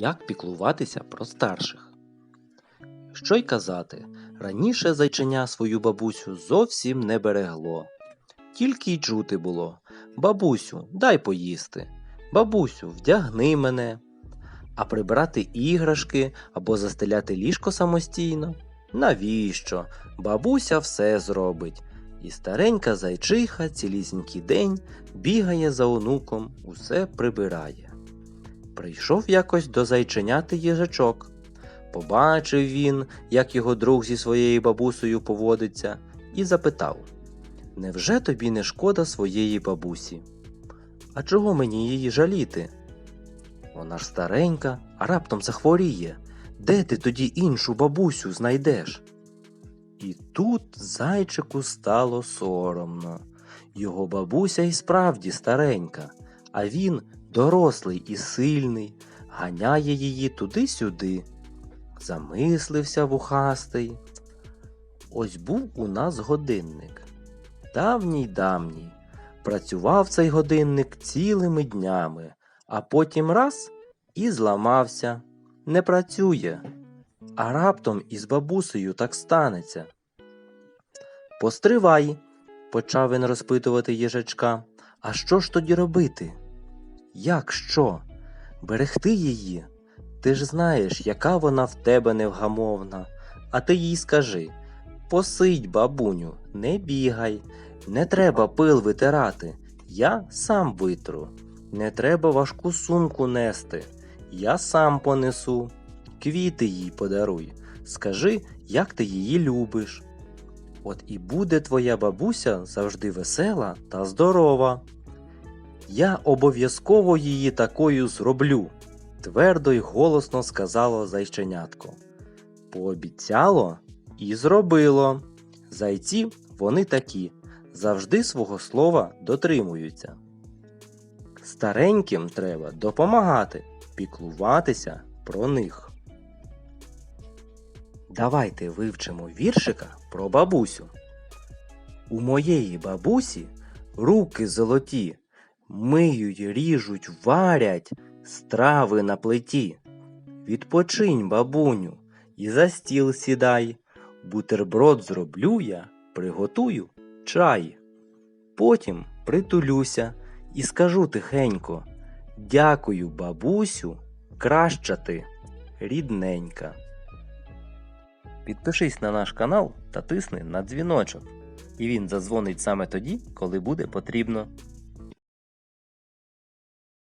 Як піклуватися про старших? Що й казати, раніше зайченя свою бабусю зовсім не берегло. Тільки й чути було Бабусю, дай поїсти. Бабусю, вдягни мене. А прибирати іграшки або застеляти ліжко самостійно? Навіщо? Бабуся все зробить. І старенька зайчиха цілісінький день бігає за онуком, усе прибирає. Прийшов якось до зайченяти їжачок. Побачив він, як його друг зі своєю бабусею поводиться, і запитав: Невже тобі не шкода своєї бабусі? А чого мені її жаліти? Вона ж старенька, а раптом захворіє. Де ти тоді іншу бабусю знайдеш? І тут зайчику стало соромно. Його бабуся і справді старенька, а він дорослий і сильний, ганяє її туди-сюди. Замислився вухастий. Ось був у нас годинник. Давній давній. Працював цей годинник цілими днями, а потім раз і зламався. Не працює. А раптом із бабусею так станеться. Постривай, почав він розпитувати їжачка. А що ж тоді робити? Як що? Берегти її? Ти ж знаєш, яка вона в тебе невгамовна. А ти їй скажи посидь, бабуню, не бігай, не треба пил витирати. Я сам витру. Не треба важку сумку нести. Я сам понесу. Квіти їй подаруй. Скажи, як ти її любиш. От і буде твоя бабуся завжди весела та здорова. Я обов'язково її такою зроблю, твердо й голосно сказало зайченятко. Пообіцяло і зробило. Зайці вони такі, завжди свого слова дотримуються. Стареньким треба допомагати, піклуватися про них. Давайте вивчимо віршика про бабусю. У моєї бабусі руки золоті, миють, ріжуть, варять страви на плиті. Відпочинь, бабуню, і за стіл сідай. Бутерброд зроблю я, приготую чай. Потім притулюся і скажу тихенько Дякую, бабусю, краща ти, рідненька. Підпишись на наш канал та тисни на дзвіночок, і він задзвонить саме тоді, коли буде потрібно.